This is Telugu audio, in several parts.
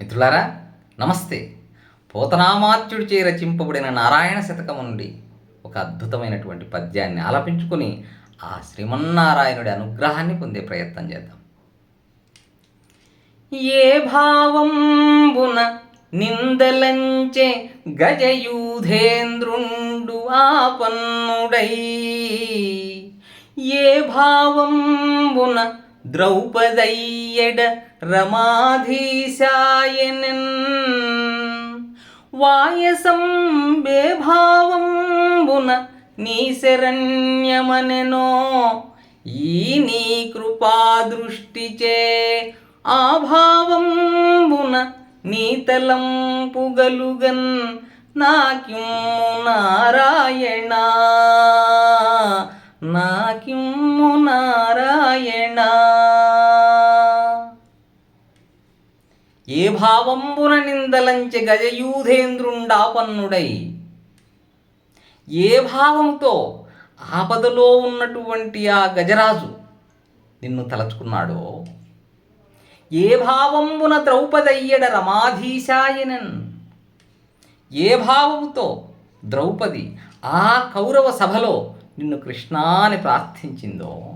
మిత్రులారా నమస్తే. పోతనామాత్యుడి చే రచింపబడిన నారాయణ శతకం నుండి ఒక అద్భుతమైనటువంటి పద్యాన్ని ఆలపించుకొని ఆ శ్రీమన్నారాయణుడి అనుగ్రహాన్ని పొందే ప్రయత్నం చేద్దాం. ఏ భావంబున నిందలంచే గజయూధేంద్రుండు ఆపన్నుడై. ఏ భావంబున ద్రౌపదయ్యడ రమాధీశాయనన్ వాయసం బేభావంబున నీ శరణ్యమనెనో ఈ నీ కృపాదృష్టిచే ఆభావంబున నీతలం పుగలుగన్ నాకిమ్ము నారాయణ నాకిమ్ము నారాయణ స్వభావంబున భావంబున నిందలంచె గజయూధేంద్రుండాపన్నుడై. ఏ భావంతో ఆపదలో ఉన్నటువంటి ఆ గజరాజు నిన్ను తలచుకున్నాడో? ఏ భావంబున ద్రౌపదయ్యడ రమాధీశాయనన్? ఏ భావముతో ద్రౌపది ఆ కౌరవ సభలో నిన్ను కృష్ణాని ప్రార్థించిందో?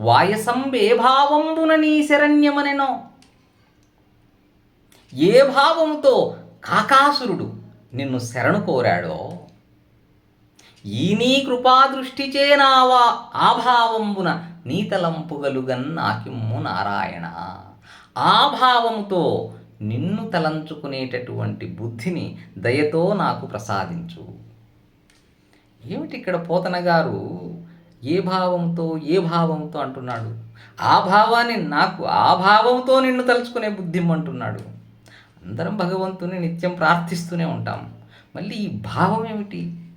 వాయసంబే భావంబున నీ శరణ్యమనెనో? ఏ భావముతో కాకాసురుడు నిన్ను శరణు కోరాడో ఈ నీ కృపాదృష్టిచే నావా ఆభావంబున నీతలంపుగలుగన్ నాకిమ్ము నారాయణ. ఆ భావంతో నిన్ను తలంచుకునేటటువంటి బుద్ధిని దయతో నాకు ప్రసాదించు. ఏమిటి ఇక్కడ పోతన గారు? ఏ భావంతో ఏ భావంతో అంటున్నాడు? ఆ భావాన్ని నాకు ఆ భావంతో నిన్ను తలుచుకునే బుద్ధిమంటున్నాడు అందరం భగవంతుని నిత్యం ప్రార్థిస్తూనే ఉంటాం. మళ్ళీ ఈ భావం ఏమిటి?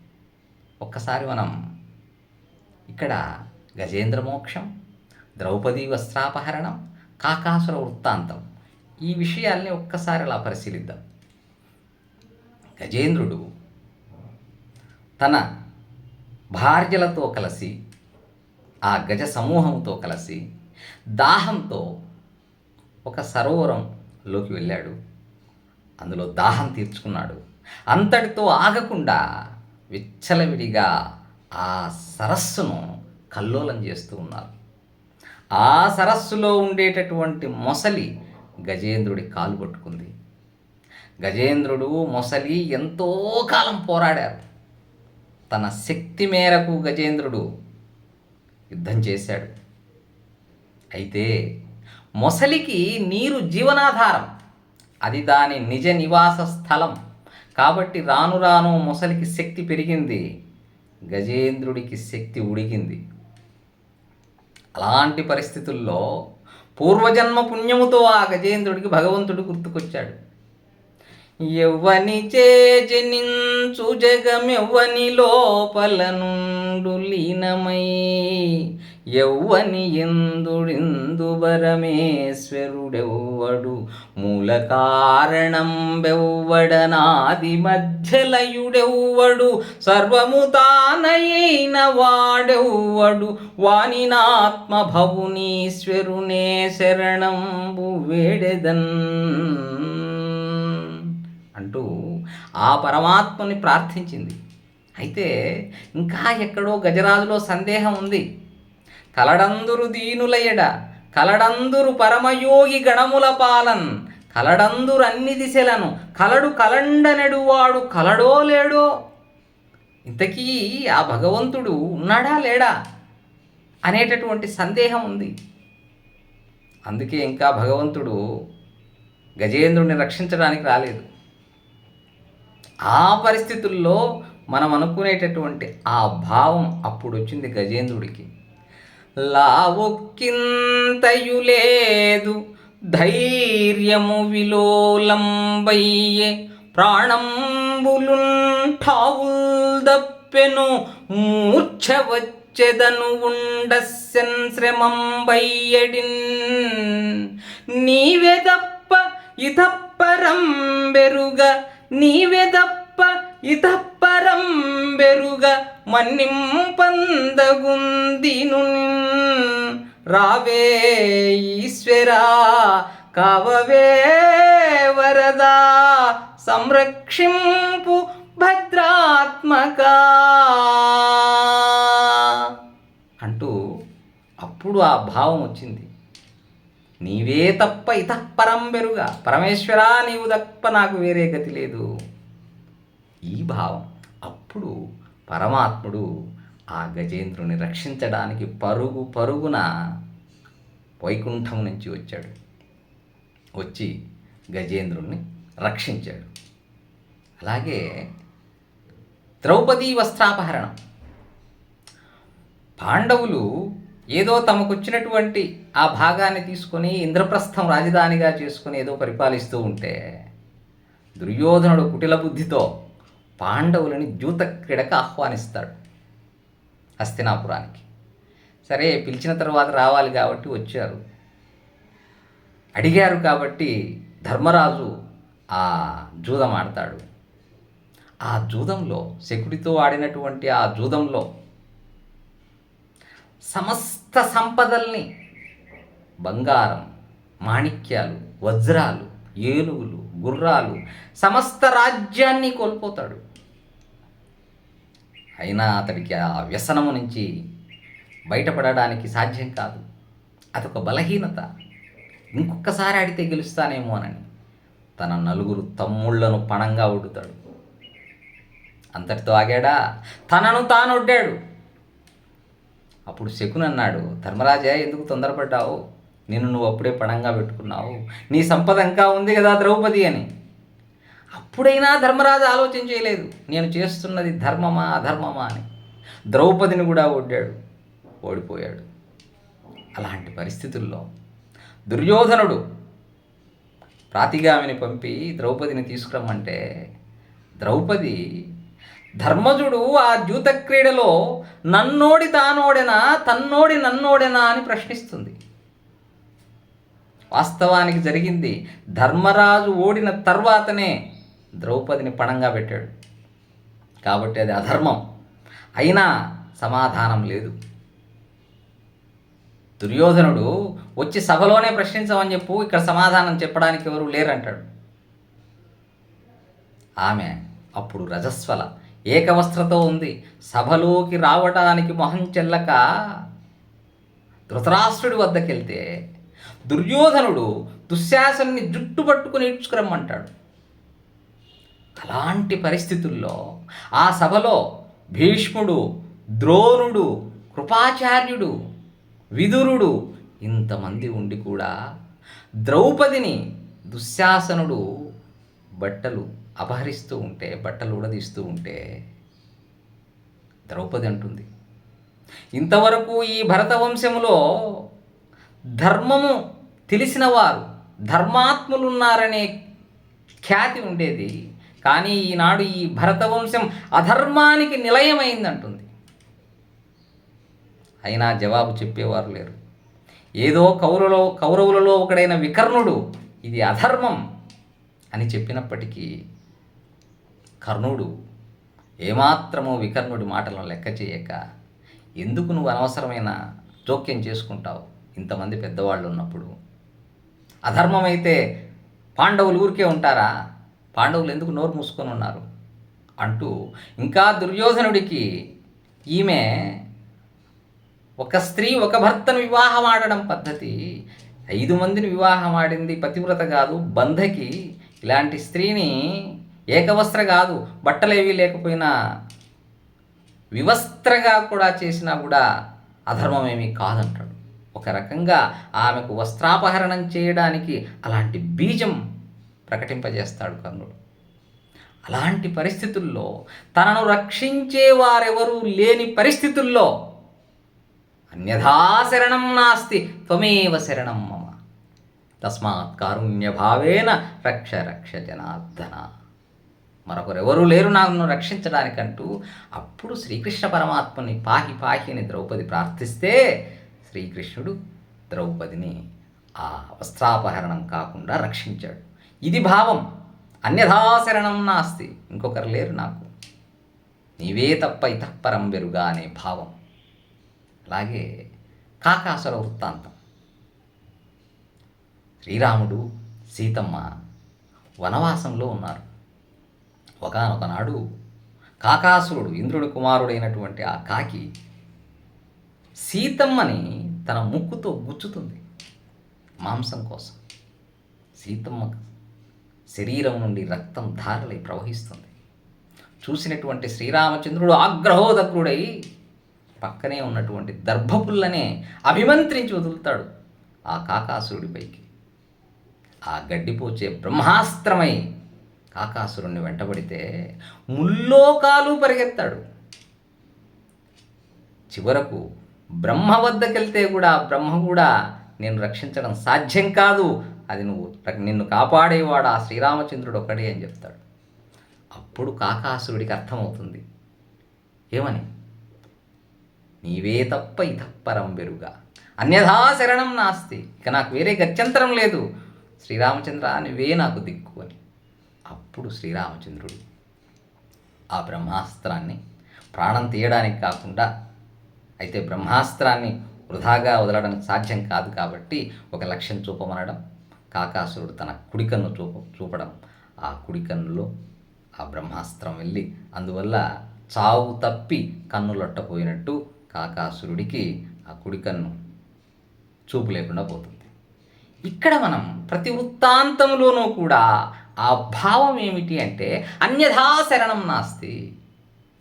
ఒక్కసారి మనం ఇక్కడ గజేంద్ర మోక్షం ద్రౌపది వస్త్రాపహరణం కాకాసుర వృత్తాంతం ఈ విషయాల్ని ఒక్కసారి అలా పరిశీలిద్దాం. గజేంద్రుడు తన భార్యలతో కలిసి ఆ గజ సమూహంతో కలిసి దాహంతో ఒక సరోవరంలోకి వెళ్ళాడు. అందులో దాహం తీర్చుకున్నాడు. అంతటితో ఆగకుండా విచ్చలవిడిగా ఆ సరస్సును కల్లోలం చేస్తూ ఉన్నారు. ఆ సరస్సులో ఉండేటటువంటి మొసలి గజేంద్రుడి కాలు పట్టుకుంది. గజేంద్రుడు మొసలి ఎంతో కాలం పోరాడారు. తన శక్తి మేరకు గజేంద్రుడు యుద్ధం చేశాడు. అయితే మొసలికి నీరు జీవనాధారం. అది దాని నిజ నివాస స్థలం. కాబట్టి రాను రాను మొసలికి శక్తి పెరిగింది. గజేంద్రుడికి శక్తి ఉడిగింది. అలాంటి పరిస్థితుల్లో పూర్వజన్మ పుణ్యముతో ఆ గజేంద్రుడికి భగవంతుడు గుర్తుకొచ్చాడు. ఎవ్వని చేజనించు జగమెవ్వని లోపల నుండు లీనమై ఎవ్వని ఎందుడిందు పరమేశ్వరుడెవ్వడు? మూల కారణం బెవ్వడనాది మధ్యలయుడెవ్వడు? సర్వము తానయైన వాడెవ్వడు? వానినాత్మ భవునీశ్వరునే శరణంబు వేడెదన్. అంటూ ఆ పరమాత్మని ప్రార్థించింది. అయితే ఇంకా ఎక్కడో గజరాజులో సందేహం ఉంది. కలడందురు దీనులయడ కలడందురు పరమయోగి గణముల పాలన్ కలడందురు అన్ని దిశలను కలడు కలండనెడువాడు కలడో లేడో. ఇంతకీ ఆ భగవంతుడు ఉన్నాడా లేడా అనేటటువంటి సందేహం ఉంది. అందుకే ఇంకా భగవంతుడు గజేంద్రుడిని రక్షించడానికి రాలేదు. ఆ పరిస్థితుల్లో మనం అనుకునేటటువంటి ఆ భావం అప్పుడు వచ్చింది గజేంద్రుడికి. లావొక్కింతయు లేదు ధైర్యము విలోలంబయ్యే ప్రాణంబులుంఠావుల్దప్పెను మూర్ఛ వచ్చెదను ఉండస్యన్ శ్రమంబయ్యడిన్. నీవెదప్ప తప్ప ఇతప్పరం బెరుగ నీవే ఇతప్పరం బెరుగ మన్నింపందగుందిను రావే ఈశ్వరా కావవే వరదా సంరక్షింపు భద్రాత్మక. అంటూ అప్పుడు ఆ భావం వచ్చింది. నీవే తప్ప ఇతఃపరం బెరుగా పరమేశ్వరా నీవు తప్ప నాకు వేరే గతి లేదు. ఈ భావం. అప్పుడు పరమాత్ముడు ఆ గజేంద్రుని రక్షించడానికి పరుగు పరుగున వైకుంఠం నుంచి వచ్చాడు. వచ్చి గజేంద్రుణ్ణి రక్షించాడు. అలాగే ద్రౌపదీ వస్త్రాపహరణం. పాండవులు ఏదో తమకొచ్చినటువంటి ఆ భాగాన్ని తీసుకొని ఇంద్రప్రస్థం రాజధానిగా చేసుకుని ఏదో పరిపాలిస్తూ ఉంటే దుర్యోధనుడు కుటిల బుద్ధితో పాండవులని జూత క్రీడకు ఆహ్వానిస్తాడు హస్తినాపురానికి. సరే పిలిచిన తర్వాత రావాలి కాబట్టి వచ్చారు. అడిగారు కాబట్టి ధర్మరాజు ఆ జూదం ఆడతాడు. ఆ జూదంలో శకుడితో ఆడినటువంటి ఆ జూదంలో సమస్త సంపదల్ని బంగారం మాణిక్యాలు వజ్రాలు ఏనుగులు గుర్రాలు సమస్త రాజ్యాన్ని కోల్పోతాడు. అయినా అతడికి ఆ వ్యసనము నుంచి బయటపడడానికి సాధ్యం కాదు. అదొక బలహీనత. ఇంకొకసారి ఆడితే గెలుస్తానేమోనని తన నలుగురు తమ్ముళ్ళను పణంగా ఒడ్డుతాడు అంతటితో ఆగాడా? తనను తాను ఒడ్డాడు అప్పుడు శకునన్నాడు ధర్మరాజా ఎందుకు తొందరపడ్డావు? నిన్ను నువ్వు అప్పుడే పణంగా పెట్టుకున్నావు. నీ సంపద ఇంకా ఉంది కదా ద్రౌపది అని. అప్పుడైనా ధర్మరాజు ఆలోచన చేయలేదు. నేను చేస్తున్నది ధర్మమా అధర్మమా అని. ద్రౌపదిని కూడా ఒడ్డాడు. ఓడిపోయాడు. అలాంటి పరిస్థితుల్లో దుర్యోధనుడు ప్రాతిగామిని పంపి ద్రౌపదిని తీసుకురమ్మంటే ద్రౌపది ధర్మజుడు ఆ జూత క్రీడలో నన్నోడి తానోడెనా తన్నోడి నన్నోడెనా అని ప్రశ్నిస్తుంది. వాస్తవానికి జరిగింది. ధర్మరాజు ఓడిన తర్వాతనే ద్రౌపదిని పణంగా పెట్టాడు. కాబట్టి అది అధర్మం. అయినా సమాధానం లేదు. దుర్యోధనుడు వచ్చి సభలోనే ప్రశ్నించమని చెప్పు ఇక్కడ సమాధానం చెప్పడానికి ఎవరు లేరంటాడు. ఆమె అప్పుడు రజస్వల ఏకవస్త్రతో ఉంది. సభలోకి రావటానికి మొహం చెల్లక ధృతరాష్ట్రుడి వద్దకెళ్తే దుర్యోధనుడు దుశ్శాసన్ని జుట్టు పట్టుకుని ఈడ్చుకురమ్మంటాడు. అలాంటి పరిస్థితుల్లో ఆ సభలో భీష్ముడు ద్రోణుడు కృపాచార్యుడు విదురుడు ఇంతమంది ఉండి కూడా ద్రౌపదిని దుశ్శాసనుడు బట్టలు అపహరిస్తూ ఉంటే బట్టలు ఉడదీస్తూ ఉంటే ద్రౌపది అంటుంది ఇంతవరకు ఈ భరత వంశములో ధర్మము తెలిసిన వారు ధర్మాత్ములున్నారనే ఖ్యాతి ఉండేది. కానీ ఈనాడు ఈ భరతవంశం అధర్మానికి నిలయమైందంటుంది. అయినా జవాబు చెప్పేవారు లేరు. ఏదో కౌరవులో కౌరవులలో ఒకడైన వికర్ణుడు ఇది అధర్మం అని చెప్పినప్పటికీ కర్ణుడు ఏమాత్రమో వికర్ణుడి మాటలను లెక్క చేయక ఎందుకు నువ్వు అనవసరమైన జోక్యం చేసుకుంటావు? ఇంతమంది పెద్దవాళ్ళు ఉన్నప్పుడు అధర్మమైతే పాండవులు ఊరికే ఉంటారా? పాండవులు ఎందుకు నోరు మూసుకొని ఉన్నారు? అంటూ ఇంకా దుర్యోధనుడికి ఈమె ఒక స్త్రీ ఒక భర్తను వివాహం ఆడడం పద్ధతి. ఐదు మందిని వివాహం ఆడింది పతివ్రత కాదు బంధకి ఇలాంటి స్త్రీని ఏకవస్త్ర కాదు బట్టలేవి లేకపోయినా వివస్త్రగా కూడా చేసినా కూడా అధర్మమేమీ కాదంటాడు. ఒక రకంగా ఆమెకు వస్త్రాపహరణం చేయడానికి అలాంటి బీజం ప్రకటింపజేస్తాడు కర్ణుడు. అలాంటి పరిస్థితుల్లో తనను రక్షించే వారెవరూ లేని పరిస్థితుల్లో అన్యథా శరణం నాస్తి త్వమేవ శరణం మమ. తస్మాత్ కారుణ్యభావేన రక్ష రక్ష జనార్దన. మరొకరెవరూ లేరు నన్ను రక్షించడానికంటూ అప్పుడు శ్రీకృష్ణ పరమాత్మని పాహి పాహి అని ద్రౌపది ప్రార్థిస్తే శ్రీకృష్ణుడు ద్రౌపదిని ఆ వస్త్రాపహరణం కాకుండా రక్షించాడు. ఇది భావం. అన్యథాశరణం నాస్తి. ఇంకొకరు లేరు నాకు. నీవే తప్ప ఇతఃపరం వెరుగా అనే భావం. అలాగే కాకాసుర వృత్తాంతం. శ్రీరాముడు సీతమ్మ వనవాసంలో ఉన్నారు. ఒకనొకనాడు కాకాసురుడు ఇంద్రుడి కుమారుడైనటువంటి ఆ కాకి సీతమ్మని తన ముక్కుతో గుచ్చుతుంది మాంసం కోసం. సీతమ్మ శరీరం నుండి రక్తం ధారలై ప్రవహిస్తుంది. చూసినటువంటి శ్రీరామచంద్రుడు ఆగ్రహోదగ్రుడై పక్కనే ఉన్నటువంటి దర్భపుల్లనే అభిమంత్రించి వదులుతాడు ఆ కాకాసురుడిపైకి ఆ గడ్డిపోచే బ్రహ్మాస్త్రమై కాకాసురుణ్ణి వెంటబడితే ముల్లోకాలు పరిగెత్తాడు. చివరకు బ్రహ్మ వద్దకెళ్తే కూడా బ్రహ్మ కూడా నేను రక్షించడం సాధ్యం కాదు. అది నువ్వు నిన్ను కాపాడేవాడు ఆ శ్రీరామచంద్రుడు ఒక్కడే అని చెప్తాడు. అప్పుడు కాకాసురుడికి అర్థమవుతుంది. ఏమని? నీవే తప్ప ఇతప్పరం వెరుగా. అన్యథా శరణం నాస్తి. ఇక నాకు వేరే గత్యంతరం లేదు. శ్రీరామచంద్ర నువ్వే నాకు దిక్కు అని. అప్పుడు శ్రీరామచంద్రుడు ఆ బ్రహ్మాస్త్రాన్ని ప్రాణం తీయడానికి కాకుండా అయితే బ్రహ్మాస్త్రాన్ని వృధాగా వదలడానికి సాధ్యం కాదు కాబట్టి ఒక లక్ష్యం చూపమనడం కాకాసురుడు తన కుడికన్ను చూప చూపడం. ఆ కుడికన్నులో ఆ బ్రహ్మాస్త్రం వెళ్ళి అందువల్ల చావు తప్పి కన్ను లొట్టపోయినట్టు కాకాసురుడికి ఆ కుడికన్ను చూపు లేకుండా పోతుంది. ఇక్కడ మనం ప్రతి వృత్తాంతంలోనూ కూడా ఆ భావం ఏమిటి అంటే అన్యథా శరణం నాస్తి.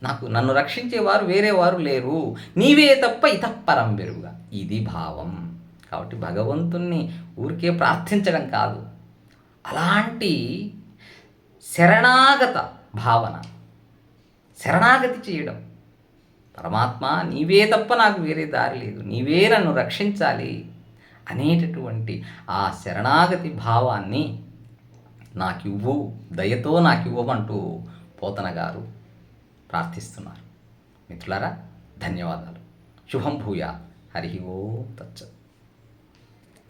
నాకు నన్ను రక్షించేవారు వేరేవారు లేరు. నీవే తప్ప ఇతప్పరం బెరుగా ఇది భావం. కాబట్టి భగవంతుణ్ణి ఊరికే ప్రార్థించడం కాదు. అలాంటి శరణాగత భావన శరణాగతి చేయడం. పరమాత్మ నీవే తప్ప నాకు వేరే దారి లేదు. నీవే నన్ను రక్షించాలి అనేటటువంటి ఆ శరణాగతి భావాన్ని నాకు ఇవ్వు దయతో నాకు ఇవ్వమంటూ పోతన గారు ప్రార్థిస్తున్నారు. మిత్రులారా ధన్యవాదాలు. శుభం భూయా హరి ఓం తచ్చత్